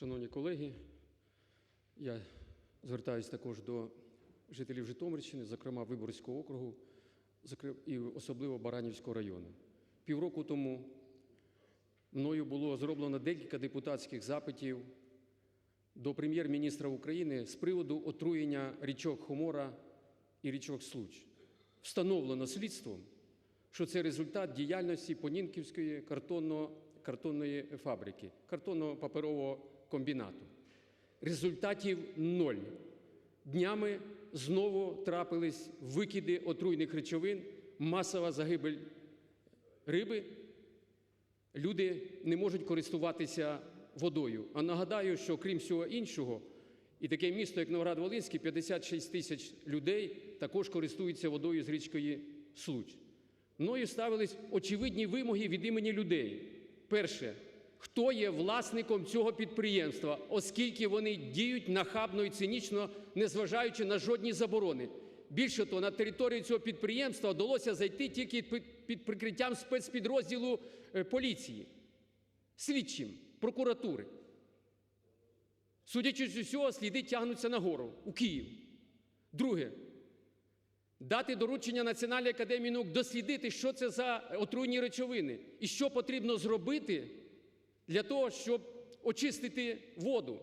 Шановні колеги, я звертаюся також до жителів Житомирщини, зокрема Виборського округу, і особливо Баранівського району. Півроку тому мною було зроблено декілька депутатських запитів до прем'єр-міністра України з приводу отруєння річок Хомора і річок Случ. Встановлено слідством, що це результат діяльності Понінківської картонно, картонної фабрики, картонно-паперового комбінату. Результатів ноль. Днями знову трапились викиди отруйних речовин, масова загибель риби. Люди не можуть користуватися водою. А нагадаю, що крім всього іншого, і таке місто, як Новоград-Волинський, 56 тисяч людей також користуються водою з річкої Случ. Мною ставились очевидні вимоги від імені людей. Перше, хто є власником цього підприємства, оскільки вони діють нахабно і цинічно, незважаючи на жодні заборони. Більше того, на територію цього підприємства вдалося зайти тільки під- прикриттям спецпідрозділу е, поліції, слідчим, прокуратури. Судячи з усього, сліди тягнуться нагору, у Київ. Друге, дати доручення Національній академії наук дослідити, що це за отруйні речовини і що потрібно зробити для того, щоб очистити воду,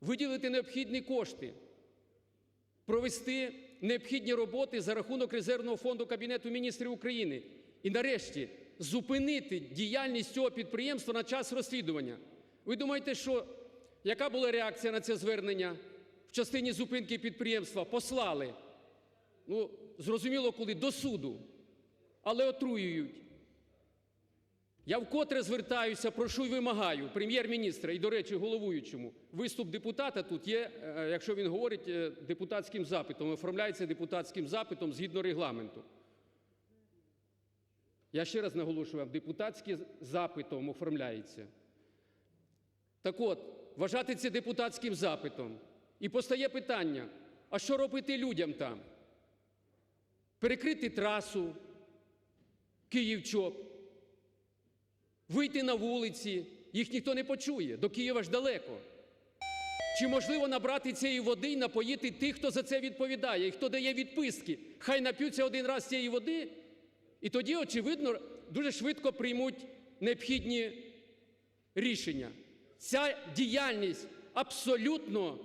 виділити необхідні кошти, провести необхідні роботи за рахунок резервного фонду Кабінету міністрів України і нарешті зупинити діяльність цього підприємства на час розслідування. Ви думаєте, що яка була реакція на це звернення в частині зупинки підприємства? Послали. Ну, зрозуміло, коли до суду, але отруюють. Я вкотре звертаюся, прошу і вимагаю прем'єр-міністра і, до речі, головуючому. Виступ депутата тут є, е, якщо він говорить е, депутатським запитом, оформляється депутатським запитом згідно регламенту. Я ще раз наголошую, вам, депутатським запитом оформляється. Так от, вважати це депутатським запитом. І постає питання, а що робити людям там? Перекрити трасу Київ-Чоп, вийти на вулиці, їх ніхто не почує, до Києва ж далеко. Чи можливо набрати цієї води і напоїти тих, хто за це відповідає, і хто дає відписки? Хай нап'ються один раз цієї води, і тоді, очевидно, дуже швидко приймуть необхідні рішення. Ця діяльність абсолютно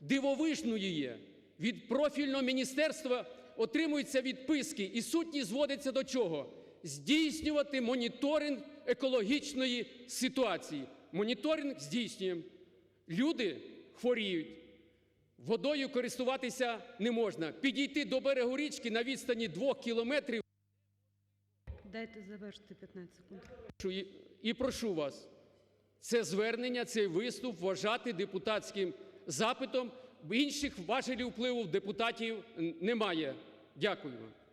дивовижною є. Від профільного міністерства отримуються відписки, і сутність зводиться до чого? Здійснювати моніторинг екологічної ситуації. Моніторинг здійснюємо. Люди хворіють. Водою користуватися не можна. Підійти до берегу річки на відстані двох кілометрів Дайте завершити 15 секунд. і, і прошу вас це звернення, цей виступ вважати депутатським запитом. Інших важелів впливу депутатів немає. Дякую вам.